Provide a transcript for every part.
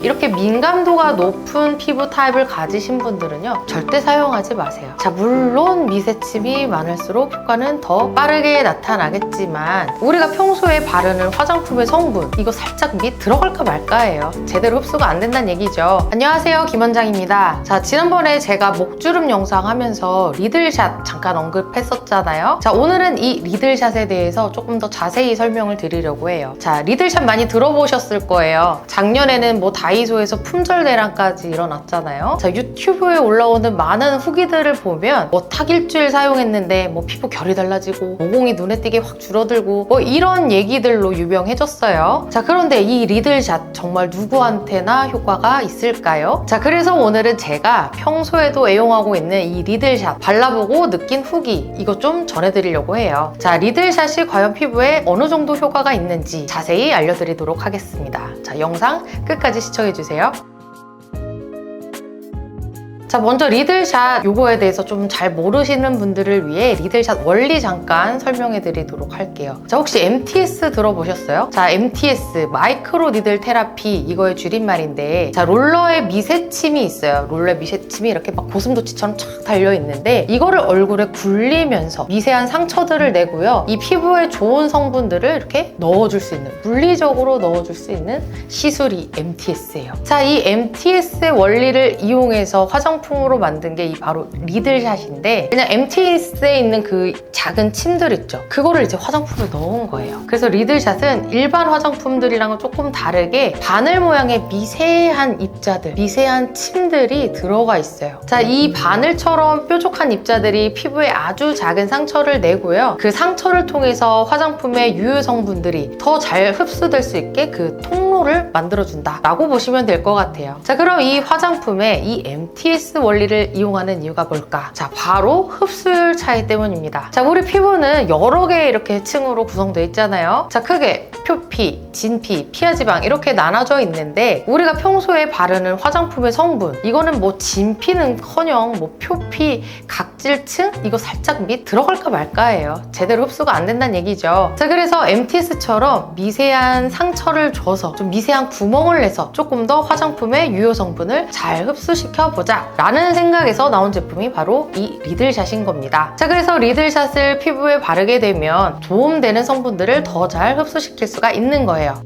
이렇게 민감도가 높은 피부 타입을 가지신 분들은요 절대 사용하지 마세요. 자 물론 미세침이 많을수록 효과는 더 빠르게 나타나겠지만 우리가 평소에 바르는 화장품의 성분 이거 살짝 밑 들어갈까 말까예요. 제대로 흡수가 안 된다는 얘기죠. 안녕하세요 김원장입니다. 자 지난번에 제가 목주름 영상 하면서 리들샷 잠깐 언급했었잖아요. 자 오늘은 이 리들샷에 대해서 조금 더 자세히 설명을 드리려고 해요. 자 리들샷 많이 들어보셨을 거예요. 작년에는 뭐다 이소에서 품절 대란까지 일어났잖아요. 자, 유튜브에 올라오는 많은 후기들을 보면 뭐 탁 일주일 사용했는데 뭐 피부 결이 달라지고 모공이 눈에 띄게 확 줄어들고 뭐 이런 얘기들로 유명해졌어요. 자, 그런데 이 리들샷 정말 누구한테나 효과가 있을까요? 자, 그래서 오늘은 제가 평소에도 애용하고 있는 이 리들샷 발라보고 느낀 후기 이거 좀 전해드리려고 해요. 자, 리들샷이 과연 피부에 어느 정도 효과가 있는지 자세히 알려드리도록 하겠습니다. 자, 영상 끝까지 시청 해주세요. 자, 먼저 리들샷 요거에 대해서 좀 잘 모르시는 분들을 위해 리들샷 원리 잠깐 설명해 드리도록 할게요. 자, 혹시 MTS 들어보셨어요? 자, MTS, 마이크로 니들 테라피 이거의 줄임말인데 자, 롤러에 미세침이 있어요. 롤러에 미세침이 이렇게 막 고슴도치처럼 쫙 달려 있는데 이거를 얼굴에 굴리면서 미세한 상처들을 내고요. 이 피부에 좋은 성분들을 이렇게 넣어줄 수 있는 물리적으로 넣어줄 수 있는 시술이 MTS예요. 자, 이 MTS의 원리를 이용해서 화장 품으로 만든 게 이 바로 리들샷인데 그냥 MTS에 있는 그 작은 침들 있죠. 그거를 이제 화장품에 넣은 거예요. 그래서 리들샷은 일반 화장품들이랑은 조금 다르게 바늘 모양의 미세한 입자들, 미세한 침들이 들어가 있어요. 자, 이 바늘처럼 뾰족한 입자들이 피부에 아주 작은 상처를 내고요. 그 상처를 통해서 화장품의 유효 성분들이 더 잘 흡수될 수 있게 그 통로를 만들어준다 라고 보시면 될 것 같아요. 자, 그럼 이 화장품에 이 MTS 원리를 이용하는 이유가 뭘까? 자, 바로 흡수율 차이 때문입니다. 자, 우리 피부는 여러 개 이렇게 층으로 구성되어 있잖아요. 자, 크게 표피, 진피, 피하지방 이렇게 나눠져 있는데 우리가 평소에 바르는 화장품의 성분 이거는 뭐 진피는커녕 뭐 표피, 각질층 이거 살짝 밑 들어갈까 말까예요. 제대로 흡수가 안 된다는 얘기죠. 자, 그래서 MTS처럼 미세한 상처를 줘서 좀 미세한 구멍을 내서 조금 더 화장품의 유효 성분을 잘 흡수시켜 보자 라는 생각에서 나온 제품이 바로 이 리들샷인 겁니다. 자, 그래서 리들샷을 피부에 바르게 되면 도움되는 성분들을 더 잘 흡수시킬 수가 있는 거예요.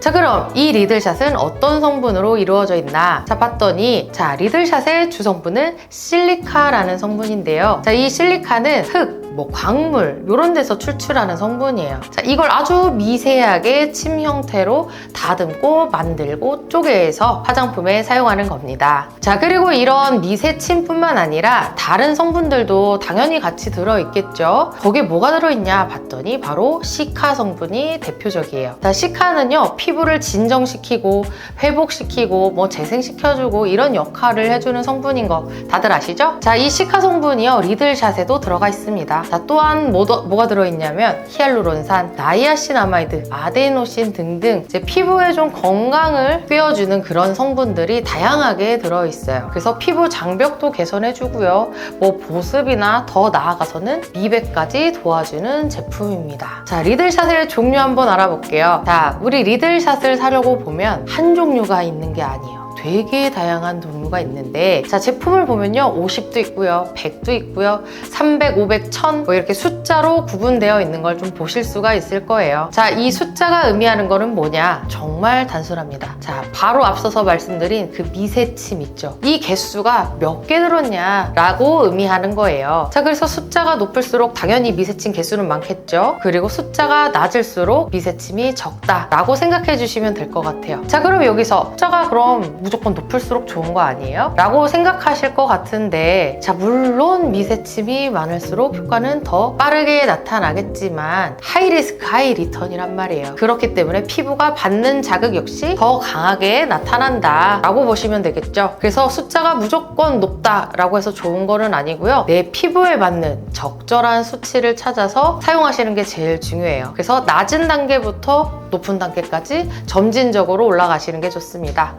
자 그럼 이 리들샷은 어떤 성분으로 이루어져 있나 자 봤더니 자 리들샷의 주성분은 실리카라는 성분인데요 자 이 실리카는 흙 뭐 광물 이런 데서 출출하는 성분이에요. 자, 이걸 아주 미세하게 침 형태로 다듬고 만들고 쪼개서 화장품에 사용하는 겁니다. 자, 그리고 이런 미세 침뿐만 아니라 다른 성분들도 당연히 같이 들어 있겠죠. 거기에 뭐가 들어 있냐 봤더니 바로 시카 성분이 대표적이에요. 자, 시카는요. 피부를 진정시키고 회복시키고 뭐 재생시켜주고 이런 역할을 해주는 성분인 거 다들 아시죠? 자, 이 시카 성분이요. 리들샷에도 들어가 있습니다. 자, 또한 뭐, 뭐가 들어있냐면 히알루론산, 나이아신아마이드, 아데노신 등등 이제 피부에 좀 건강을 꿰어주는 그런 성분들이 다양하게 들어있어요. 그래서 피부 장벽도 개선해주고요. 뭐 보습이나 더 나아가서는 미백까지 도와주는 제품입니다. 자, 리들샷의 종류 한번 알아볼게요. 자, 우리 리들샷을 사려고 보면 한 종류가 있는 게 아니에요. 되게 다양한 종류가 있는데 자 제품을 보면요. 50도 있고요. 100도 있고요. 300, 500, 1000 뭐 이렇게 숫자로 구분되어 있는 걸 좀 보실 수가 있을 거예요. 자 이 숫자가 의미하는 거는 뭐냐? 정말 단순합니다. 자 바로 앞서서 말씀드린 그 미세침 있죠? 이 개수가 몇 개 들었냐 라고 의미하는 거예요. 자 그래서 숫자가 높을수록 당연히 미세침 개수는 많겠죠? 그리고 숫자가 낮을수록 미세침이 적다 라고 생각해 주시면 될 것 같아요. 자 그럼 여기서 숫자가 그럼 무조건 높을수록 좋은 거 아니에요? 라고 생각하실 것 같은데 자 물론 미세침이 많을수록 효과는 더 빠르게 나타나겠지만 하이 리스크 하이 리턴이란 말이에요. 그렇기 때문에 피부가 받는 자극 역시 더 강하게 나타난다 라고 보시면 되겠죠? 그래서 숫자가 무조건 높다 라고 해서 좋은 거는 아니고요. 내 피부에 맞는 적절한 수치를 찾아서 사용하시는 게 제일 중요해요. 그래서 낮은 단계부터 높은 단계까지 점진적으로 올라가시는 게 좋습니다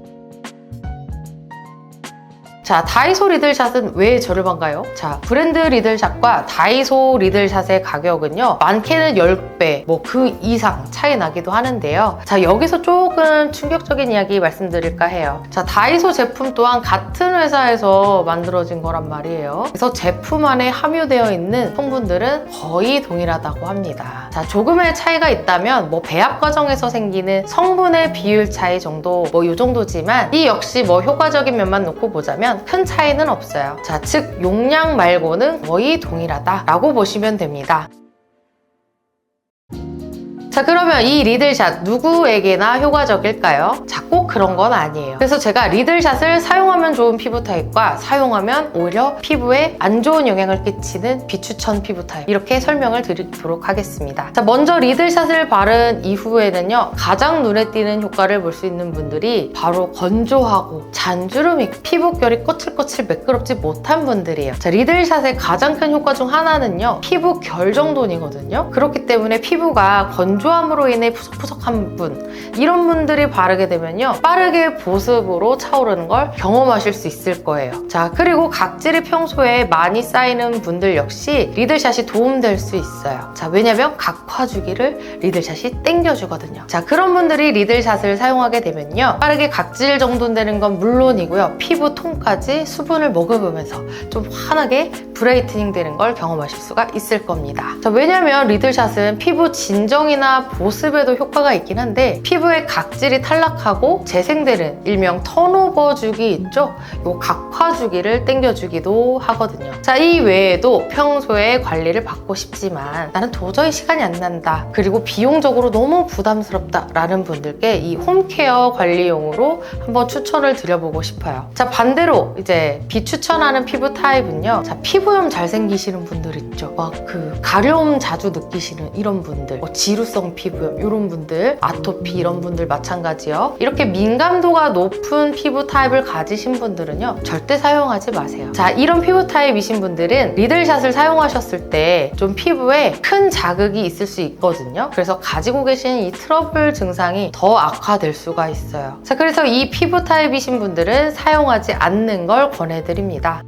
자, 다이소 리들샷은 왜 저렴한가요? 자, 브랜드 리들샷과 다이소 리들샷의 가격은요, 많게는 10배, 뭐 그 이상 차이 나기도 하는데요. 자, 여기서 조금 충격적인 이야기 말씀드릴까 해요. 자, 다이소 제품 또한 같은 회사에서 만들어진 거란 말이에요. 그래서 제품 안에 함유되어 있는 성분들은 거의 동일하다고 합니다. 자, 조금의 차이가 있다면 뭐 배합 과정에서 생기는 성분의 비율 차이 정도, 뭐 이 정도지만 이 역시 뭐 효과적인 면만 놓고 보자면 큰 차이는 없어요. 자, 즉 용량 말고는 거의 동일하다라고 보시면 됩니다. 자 그러면 이 리들샷 누구에게나 효과적일까요? 자 꼭 그런 건 아니에요. 그래서 제가 리들샷을 사용하면 좋은 피부 타입과 사용하면 오히려 피부에 안 좋은 영향을 끼치는 비추천 피부 타입 이렇게 설명을 드리도록 하겠습니다. 자 먼저 리들샷을 바른 이후에는요 가장 눈에 띄는 효과를 볼 수 있는 분들이 바로 건조하고 잔주름이 피부결이 거칠거칠 매끄럽지 못한 분들이에요. 자 리들샷의 가장 큰 효과 중 하나는요 피부 결 정돈이거든요. 그렇기 때문에 피부가 건조 함으로 인해 푸석푸석한 분. 이런 분들이 바르게 되면요 빠르게 보습으로 차오르는 걸 경험하실 수 있을 거예요. 자 그리고 각질이 평소에 많이 쌓이는 분들 역시 리들샷이 도움될 수 있어요. 자 왜냐면 각화 주기를 리들샷이 땡겨주거든요. 자 그런 분들이 리들샷을 사용하게 되면요 빠르게 각질 정돈되는 건 물론이고요 피부 톤까지 수분을 머금으면서 좀 환하게 브레이트닝 되는 걸 경험하실 수가 있을 겁니다. 자 왜냐면 리들샷은 피부 진정이나 보습에도 효과가 있긴 한데 피부의 각질이 탈락하고 재생되는 일명 턴오버 주기 있죠? 요 각화 주기를 땡겨주기도 하거든요. 자, 이 외에도 평소에 관리를 받고 싶지만 나는 도저히 시간이 안 난다. 그리고 비용적으로 너무 부담스럽다. 라는 분들께 이 홈케어 관리용으로 한번 추천을 드려보고 싶어요. 자, 반대로 이제 비추천하는 피부 타입은요. 자, 피부염 잘 생기시는 분들 있죠. 막 그 가려움 자주 느끼시는 이런 분들, 뭐 지루 성 피부염 이런 분들, 아토피 이런 분들 마찬가지요. 이렇게 민감도가 높은 피부 타입을 가지신 분들은요 절대 사용하지 마세요. 자 이런 피부 타입이신 분들은 리들샷을 사용하셨을 때 좀 피부에 큰 자극이 있을 수 있거든요. 그래서 가지고 계신 이 트러블 증상이 더 악화될 수가 있어요. 자 그래서 이 피부 타입이신 분들은 사용하지 않는 걸 권해드립니다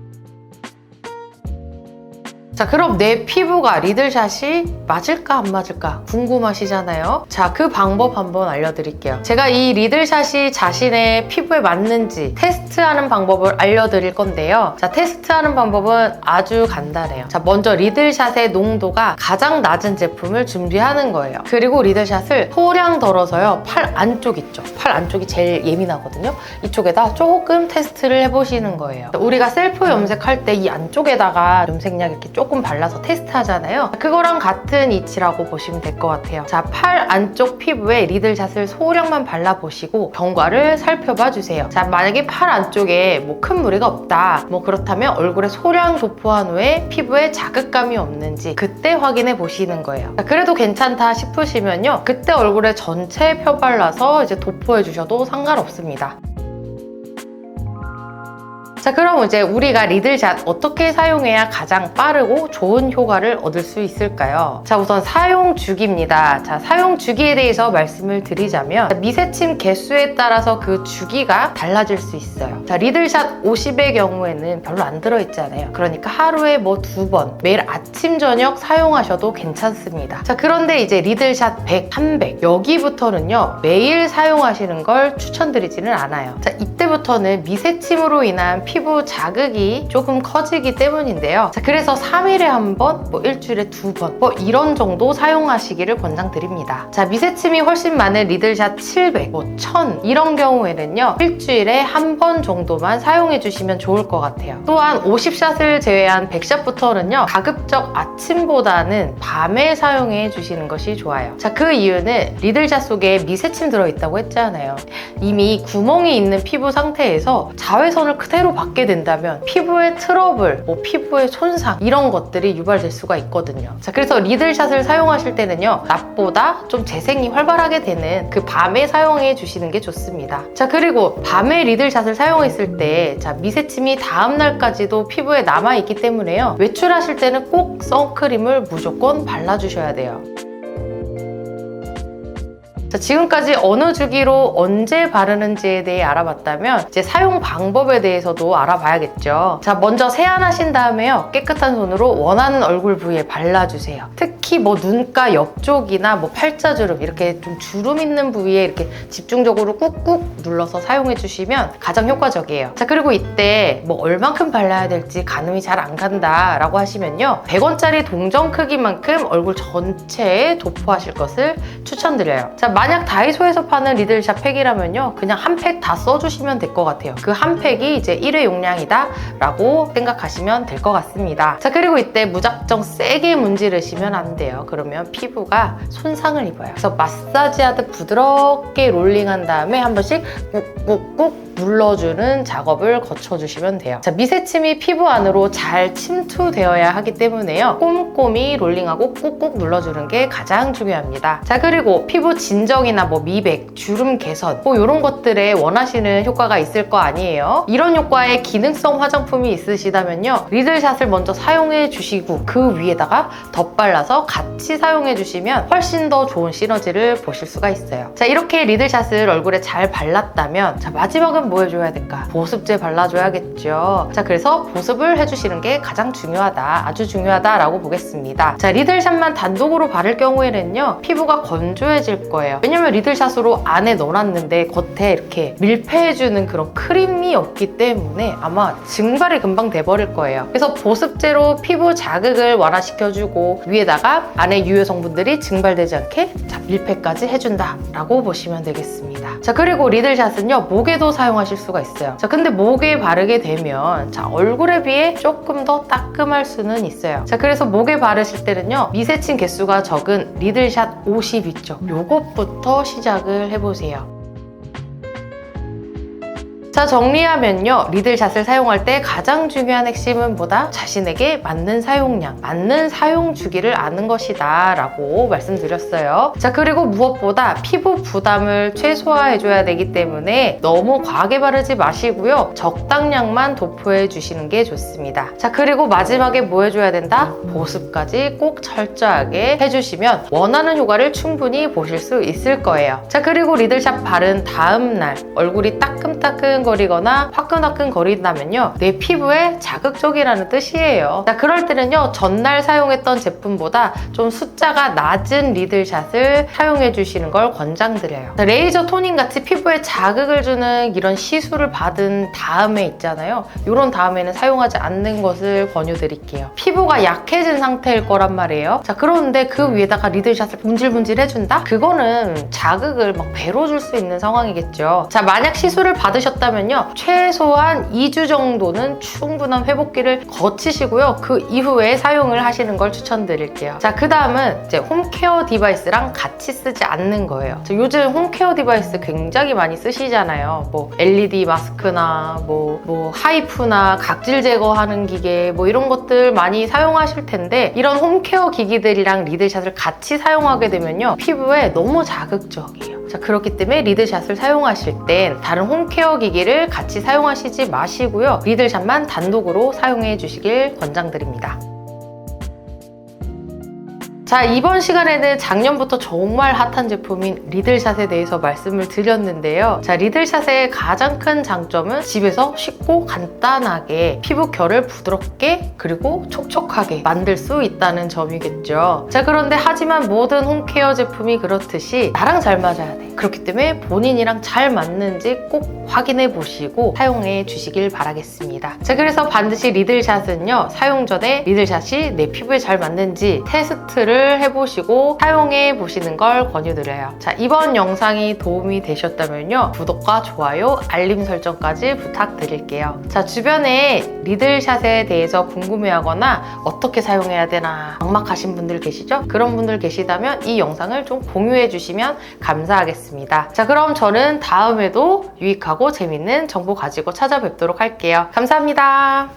자 그럼 내 피부가 리들샷이 맞을까 안 맞을까 궁금하시잖아요. 자 그 방법 한번 알려드릴게요. 제가 이 리들샷이 자신의 피부에 맞는지 테스트하는 방법을 알려드릴 건데요. 자 테스트하는 방법은 아주 간단해요. 자 먼저 리들샷의 농도가 가장 낮은 제품을 준비하는 거예요. 그리고 리들샷을 소량 덜어서요 팔 안쪽 있죠. 팔 안쪽이 제일 예민하거든요. 이쪽에다 조금 테스트를 해보시는 거예요. 우리가 셀프 염색할 때 이 안쪽에다가 염색약 이렇게 조금 발라서 테스트하잖아요. 그거랑 같은 이치라고 보시면 될 것 같아요. 자, 팔 안쪽 피부에 리들샷을 소량만 발라보시고 경과를 살펴봐 주세요. 자, 만약에 팔 안쪽에 뭐 큰 무리가 없다. 뭐 그렇다면 얼굴에 소량 도포한 후에 피부에 자극감이 없는지 그때 확인해 보시는 거예요. 자, 그래도 괜찮다 싶으시면요. 그때 얼굴에 전체 펴 발라서 이제 도포해 주셔도 상관없습니다. 자 그럼 이제 우리가 리들샷 어떻게 사용해야 가장 빠르고 좋은 효과를 얻을 수 있을까요? 자 우선 사용 주기입니다. 자 사용 주기에 대해서 말씀을 드리자면 미세침 개수에 따라서 그 주기가 달라질 수 있어요. 자 리들샷 50의 경우에는 별로 안 들어있잖아요. 그러니까 하루에 뭐 두 번 매일 아침 저녁 사용하셔도 괜찮습니다. 자 그런데 이제 리들샷 100, 300 여기부터는요 매일 사용하시는 걸 추천드리지는 않아요. 자이 때부터는 미세침으로 인한 피부 자극이 조금 커지기 때문인데요. 자, 그래서 3일에 한 번, 뭐 일주일에 두 번, 뭐 이런 정도 사용하시기를 권장드립니다. 자, 미세침이 훨씬 많은 리들샷 700, 뭐 1000 이런 경우에는요. 일주일에 한 번 정도만 사용해 주시면 좋을 것 같아요. 또한 50샷을 제외한 100샷부터는요. 가급적 아침보다는 밤에 사용해 주시는 것이 좋아요. 자, 그 이유는 리들샷 속에 미세침 들어있다고 했잖아요. 이미 구멍이 있는 피부 상태에서 자외선을 그대로 받게 된다면 피부의 트러블, 뭐 피부의 손상 이런 것들이 유발될 수가 있거든요. 자, 그래서 리들샷을 사용하실 때는요. 낮보다 좀 재생이 활발하게 되는 그 밤에 사용해 주시는 게 좋습니다. 자, 그리고 밤에 리들샷을 사용했을 때 자, 미세침이 다음 날까지도 피부에 남아 있기 때문에요. 외출하실 때는 꼭 선크림을 무조건 발라 주셔야 돼요. 자, 지금까지 어느 주기로 언제 바르는지에 대해 알아봤다면 이제 사용 방법에 대해서도 알아봐야겠죠. 자, 먼저 세안하신 다음에요. 깨끗한 손으로 원하는 얼굴 부위에 발라주세요. 특히 뭐 눈가 옆쪽이나 뭐 팔자주름 이렇게 좀 주름 있는 부위에 이렇게 집중적으로 꾹꾹 눌러서 사용해 주시면 가장 효과적이에요. 자, 그리고 이때 뭐 얼만큼 발라야 될지 가늠이 잘 안 간다 라고 하시면요. 100원짜리 동전 크기만큼 얼굴 전체에 도포하실 것을 추천드려요. 자, 만약 다이소에서 파는 리들샵 팩이라면요. 그냥 한 팩 다 써주시면 될 것 같아요. 그 한 팩이 이제 1회 용량이다 라고 생각하시면 될 것 같습니다. 자, 그리고 이때 무작정 세게 문지르시면 안 돼요. 그러면 피부가 손상을 입어요. 그래서 마사지하듯 부드럽게 롤링한 다음에 한 번씩 꾹꾹꾹 눌러주는 작업을 거쳐주시면 돼요. 자, 미세침이 피부 안으로 잘 침투되어야 하기 때문에요. 꼼꼼히 롤링하고 꾹꾹 눌러주는 게 가장 중요합니다. 자, 그리고 피부 진정이나 뭐 미백, 주름 개선, 뭐 이런 것들에 원하시는 효과가 있을 거 아니에요. 이런 효과의 기능성 화장품이 있으시다면요. 리들샷을 먼저 사용해 주시고 그 위에다가 덧발라서 같이 사용해 주시면 훨씬 더 좋은 시너지를 보실 수가 있어요. 자, 이렇게 리들샷을 얼굴에 잘 발랐다면 자, 마지막은 뭐 해줘야 될까? 보습제 발라줘야겠죠. 자, 그래서 보습을 해주시는 게 가장 중요하다. 아주 중요하다라고 보겠습니다. 자, 리들샷만 단독으로 바를 경우에는요. 피부가 건조해질 거예요. 왜냐면 리들샷으로 안에 넣어놨는데 겉에 이렇게 밀폐해주는 그런 크림이 없기 때문에 아마 증발이 금방 돼버릴 거예요. 그래서 보습제로 피부 자극을 완화시켜주고 위에다가 안에 유해 성분들이 증발되지 않게 자, 밀폐까지 해준다라고 보시면 되겠습니다. 자, 그리고 리들샷은요. 목에도 사용 하실 수가 있어요. 자, 근데 목에 바르게 되면 자, 얼굴에 비해 조금 더 따끔할 수는 있어요. 자, 그래서 목에 바르실 때는요. 미세침 개수가 적은 리들샷 50 있죠. 요것부터 시작을 해보세요. 자 정리하면요. 리들샷을 사용할 때 가장 중요한 핵심은 보다? 자신에게 맞는 사용량 맞는 사용 주기를 아는 것이다 라고 말씀드렸어요. 자 그리고 무엇보다 피부 부담을 최소화해 줘야 되기 때문에 너무 과하게 바르지 마시고요. 적당량만 도포해 주시는 게 좋습니다. 자 그리고 마지막에 뭐 해줘야 된다? 보습까지 꼭 철저하게 해주시면 원하는 효과를 충분히 보실 수 있을 거예요. 자 그리고 리들샷 바른 다음날 얼굴이 따끔따끔 거리거나 화끈화끈 거린다면요 내 피부에 자극적이라는 뜻이에요. 자 그럴 때는요 전날 사용했던 제품보다 좀 숫자가 낮은 리들샷을 사용해 주시는 걸 권장드려요. 자, 레이저 토닝 같이 피부에 자극을 주는 이런 시술을 받은 다음에 있잖아요. 이런 다음에는 사용하지 않는 것을 권유드릴게요. 피부가 약해진 상태일 거란 말이에요. 자 그런데 그 위에다가 리들샷을 분질분질 해준다? 그거는 자극을 막 배로 줄 수 있는 상황이겠죠. 자 만약 시술을 받으셨다면 하면요 최소한 2주 정도는 충분한 회복기를 거치시고요. 그 이후에 사용을 하시는 걸 추천드릴게요. 자 그 다음은 이제 홈케어 디바이스랑 같이 쓰지 않는 거예요. 자, 요즘 홈케어 디바이스 굉장히 많이 쓰시잖아요. 뭐 LED 마스크나 뭐, 뭐 하이프나 각질 제거하는 기계 뭐 이런 것들 많이 사용하실 텐데 이런 홈케어 기기들이랑 리드샷을 같이 사용하게 되면요 피부에 너무 자극적이에요 자, 그렇기 때문에 리드샷을 사용하실 땐 다른 홈케어 기기를 같이 사용하시지 마시고요. 리들샷만 단독으로 사용해 주시길 권장드립니다. 자 이번 시간에는 작년부터 정말 핫한 제품인 리들샷에 대해서 말씀을 드렸는데요. 자 리들샷의 가장 큰 장점은 집에서 쉽고 간단하게 피부 결을 부드럽게 그리고 촉촉하게 만들 수 있다는 점이겠죠. 자 그런데 하지만 모든 홈케어 제품이 그렇듯이 나랑 잘 맞아야 돼 그렇기 때문에 본인이랑 잘 맞는지 꼭 확인해 보시고 사용해 주시길 바라겠습니다 자 그래서 반드시 리들샷은요 사용 전에 리들샷이 내 피부에 잘 맞는지 테스트를 해보시고 사용해 보시는 걸 권유드려요. 자, 이번 영상이 도움이 되셨다면요. 구독과 좋아요, 알림 설정까지 부탁드릴게요. 자, 주변에 리들샷에 대해서 궁금해하거나 어떻게 사용해야 되나 막막하신 분들 계시죠? 그런 분들 계시다면 이 영상을 좀 공유해 주시면 감사 하겠습니다. 자, 그럼 저는 다음에도 유익하고 재밌는 정보 가지고 찾아뵙도록 할게요. 감사합니다.